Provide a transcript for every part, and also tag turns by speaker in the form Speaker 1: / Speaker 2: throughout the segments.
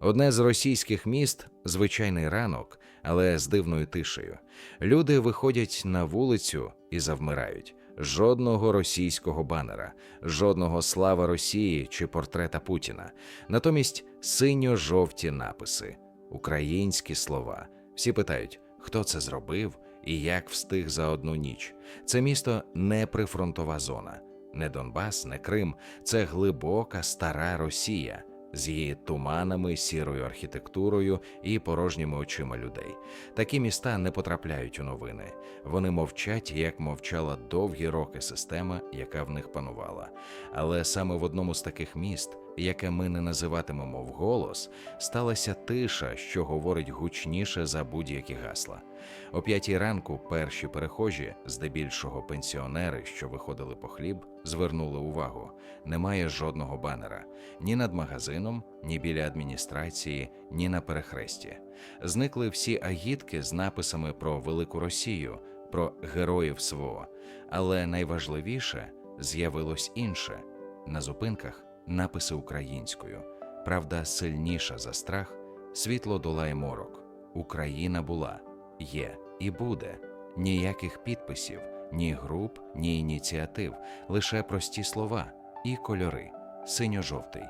Speaker 1: Одне з російських міст звичайний ранок, але з дивною тишею. Люди виходять на вулицю і завмирають. Жодного російського банера, жодного слава Росії чи портрета Путіна. Натомість синьо-жовті написи, українські слова. Всі питають, хто це зробив і як встиг за одну ніч. Це місто не прифронтова зона, не Донбас, не Крим. Це глибока стара Росія з її туманами, сірою архітектурою і порожніми очима людей. Такі міста не потрапляють у новини. Вони мовчать, як мовчала довгі роки система, яка в них панувала. Але саме в одному з таких міст, яке ми не називатимемо вголос, сталася тиша, що говорить гучніше за будь-які гасла. О п'ятій ранку перші перехожі, здебільшого пенсіонери, що виходили по хліб, звернули увагу: немає жодного банера ні над магазином, ні біля адміністрації, ні на перехресті. Зникли всі агітки з написами про велику Росію, про героїв СВО. Але найважливіше з'явилось інше на зупинках написи українською. Правда, сильніша за страх, світло долає морок. Україна була, є і буде. Ніяких підписів, ні груп, ні ініціатив, лише прості слова і кольори синьо-жовтий.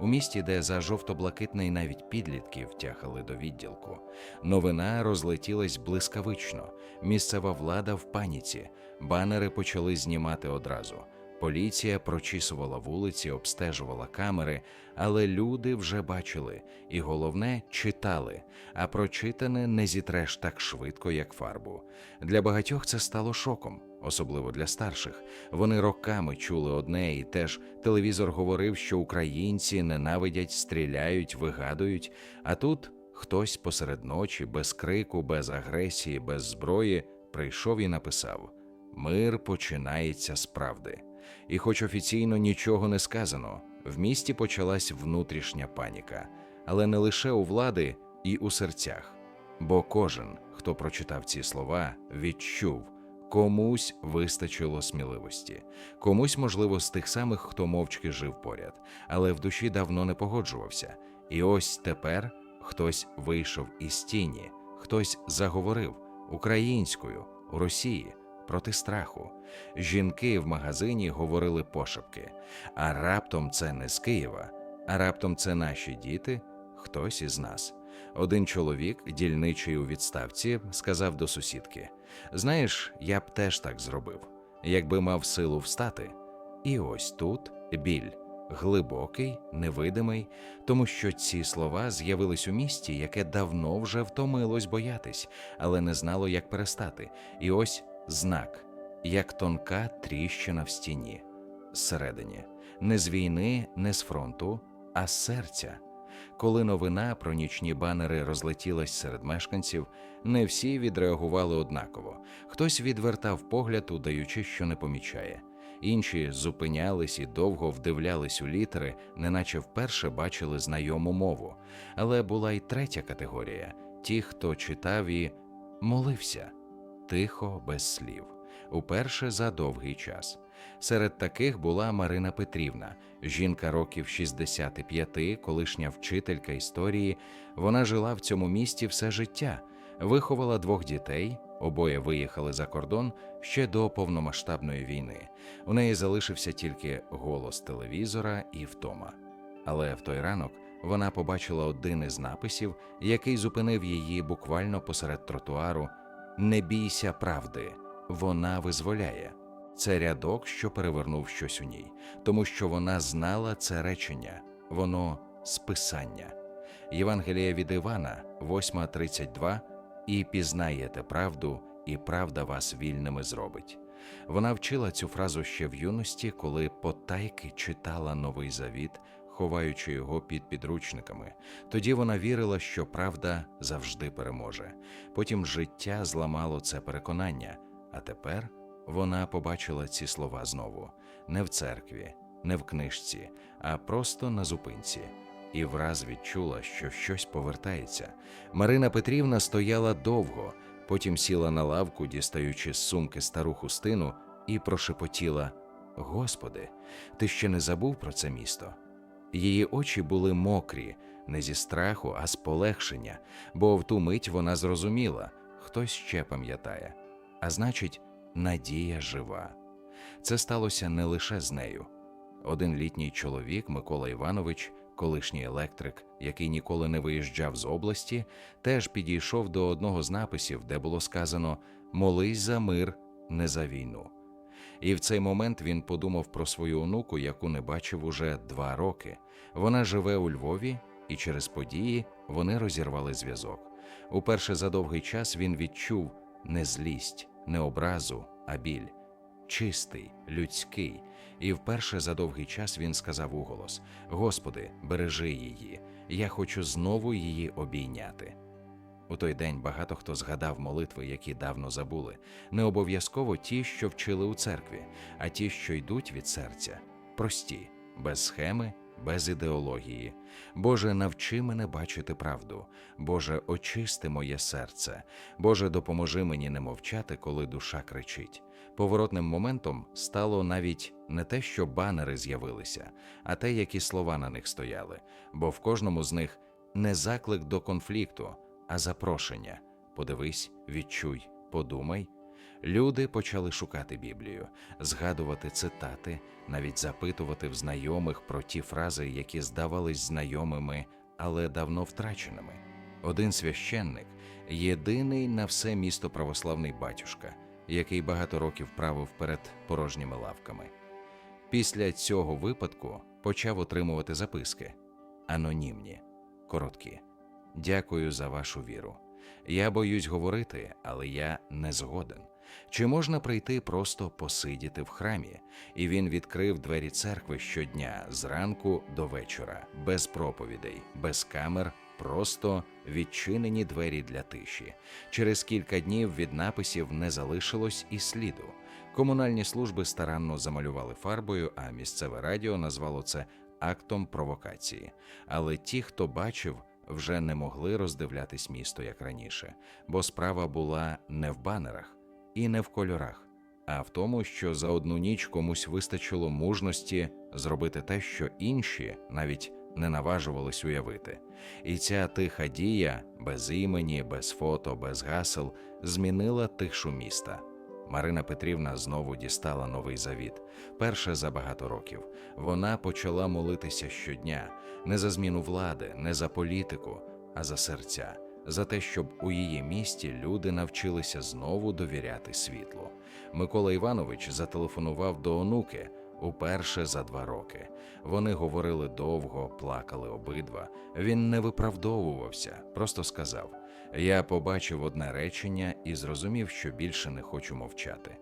Speaker 1: У місті, де за жовто-блакитний навіть підлітки втягали до відділку. Новина розлетілась блискавично. Місцева влада в паніці. Банери почали знімати одразу. Поліція прочісувала вулиці, обстежувала камери, але люди вже бачили, і головне читали. А прочитане не зітреш так швидко, як фарбу. Для багатьох це стало шоком, особливо для старших. Вони роками чули одне і теж телевізор говорив, що українці ненавидять, стріляють, вигадують. А тут хтось посеред ночі, без крику, без агресії, без зброї, прийшов і написав: Мир починається з правди. І, хоч офіційно нічого не сказано, в місті почалась внутрішня паніка, але не лише у влади, і у серцях. Бо кожен, хто прочитав ці слова, відчув, комусь вистачило сміливості, комусь, можливо, з тих самих, хто мовчки жив поряд, але в душі давно не погоджувався. І ось тепер хтось вийшов із тіні, хтось заговорив українською у Росії проти страху. Жінки в магазині говорили пошепки, а раптом це не з Києва, а раптом це наші діти, хтось із нас. Один чоловік, дільничий у відставці, сказав до сусідки: Знаєш, я б теж так зробив, якби мав силу встати. І ось тут біль. Глибокий, невидимий, тому що ці слова з'явились у місті, яке давно вже втомилось боятись, але не знало, як перестати. І ось знак, як тонка тріщина в стіні, зсередині, не з війни, не з фронту, а з серця. Коли новина про нічні банери розлетілась серед мешканців, не всі відреагували однаково. Хтось відвертав погляд, удаючи, що не помічає. Інші зупинялись і довго вдивлялись у літери, неначе вперше бачили знайому мову. Але була й третя категорія ті, хто читав і молився тихо, без слів, уперше за довгий час. Серед таких була Марина Петрівна, жінка років 65, колишня вчителька історії. Вона жила в цьому місті все життя, виховала двох дітей. Обоє виїхали за кордон ще до повномасштабної війни. У неї залишився тільки голос телевізора і втома. Але в той ранок вона побачила один із написів, який зупинив її буквально посеред тротуару. Не бійся правди, вона визволяє. Це рядок, що перевернув щось у ній, тому що вона знала це речення, воно списання. Євангелія від Івана, 8.32 і пізнаєте правду, і правда вас вільними зробить. Вона вчила цю фразу ще в юності, коли потайки читала новий завіт, ховаючи його під підручниками. Тоді вона вірила, що правда завжди переможе. Потім життя зламало це переконання, а тепер вона побачила ці слова знову не в церкві, не в книжці, а просто на зупинці. І враз відчула, що щось повертається. Марина Петрівна стояла довго, потім сіла на лавку, дістаючи з сумки стару хустину, і прошепотіла: Господи, ти ще не забув про це місто? Її очі були мокрі, не зі страху, а з полегшення, бо в ту мить вона зрозуміла, хтось ще пам'ятає, а значить, надія жива. Це сталося не лише з нею. Один літній чоловік, Микола Іванович, колишній електрик, який ніколи не виїжджав з області, теж підійшов до одного з написів, де було сказано Молись за мир, не за війну. І в цей момент він подумав про свою онуку, яку не бачив уже два роки. Вона живе у Львові, і через події вони розірвали зв'язок. Уперше за довгий час він відчув не злість, не образу, а біль. Чистий, людський, і вперше за довгий час він сказав уголос: Господи, бережи її, я хочу знову її обійняти. У той день багато хто згадав молитви, які давно забули, не обов'язково ті, що вчили у церкві, а ті, що йдуть від серця, прості, без схеми, без ідеології. Боже, навчи мене бачити правду. Боже, очисти моє серце. Боже, допоможи мені не мовчати, коли душа кричить. Поворотним моментом стало навіть не те, що банери з'явилися, а те, які слова на них стояли, бо в кожному з них не заклик до конфлікту, а запрошення. Подивись, відчуй, подумай. Люди почали шукати Біблію, згадувати цитати, навіть запитувати в знайомих про ті фрази, які здавались знайомими, але давно втраченими. Один священник єдиний на все місто православний батюшка, який багато років правив перед порожніми лавками. Після цього випадку почав отримувати записки анонімні, короткі. Дякую за вашу віру. Я боюсь говорити, але я не згоден. Чи можна прийти просто посидіти в храмі? І він відкрив двері церкви щодня зранку до вечора, без проповідей, без камер, просто відчинені двері для тиші. Через кілька днів від написів не залишилось і сліду. Комунальні служби старанно замалювали фарбою, а місцеве радіо назвало це актом провокації. Але ті, хто бачив, вже не могли роздивлятись місто як раніше, бо справа була не в банерах і не в кольорах, а в тому, що за одну ніч комусь вистачило мужності зробити те, що інші навіть не наважувались уявити. І ця тиха дія без імені, без фото, без гасел змінила тишу міста. Марина Петрівна знову дістала новий завіт. Перше за багато років. Вона почала молитися щодня не за зміну влади, не за політику, а за серця, за те, щоб у її місті люди навчилися знову довіряти світлу. Микола Іванович зателефонував до онуки уперше за два роки. Вони говорили довго, плакали обидва. Він не виправдовувався, просто сказав. Я побачив одне речення і зрозумів, що більше не хочу мовчати.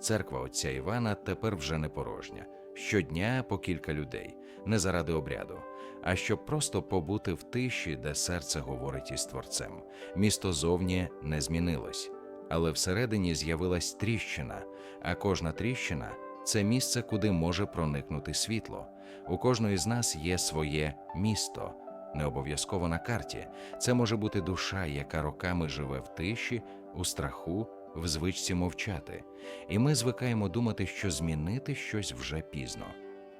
Speaker 1: Церква отця Івана тепер вже не порожня. Щодня по кілька людей, не заради обряду, а щоб просто побути в тиші, де серце говорить із творцем. Місто зовні не змінилось, але всередині з'явилась тріщина, а кожна тріщина це місце, куди може проникнути світло. У кожної з нас є своє місто не обов'язково на карті. Це може бути душа, яка роками живе в тиші, у страху, в звичці мовчати. І ми звикаємо думати, що змінити щось вже пізно,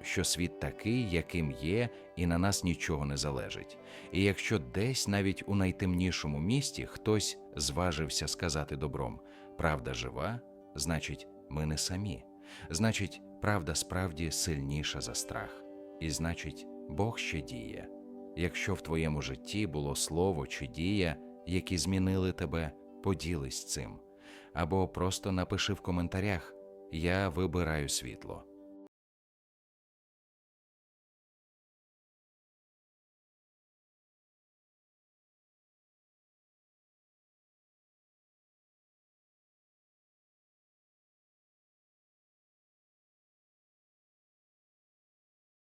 Speaker 1: що світ такий, яким є, і на нас нічого не залежить. І якщо десь, навіть у найтемнішому місті, хтось зважився сказати добром, правда жива, значить, ми не самі. Значить, правда справді сильніша за страх, і значить, Бог ще діє. Якщо в твоєму житті було слово чи дія, які змінили тебе, поділись цим. Або просто напиши в коментарях: Я вибираю світло.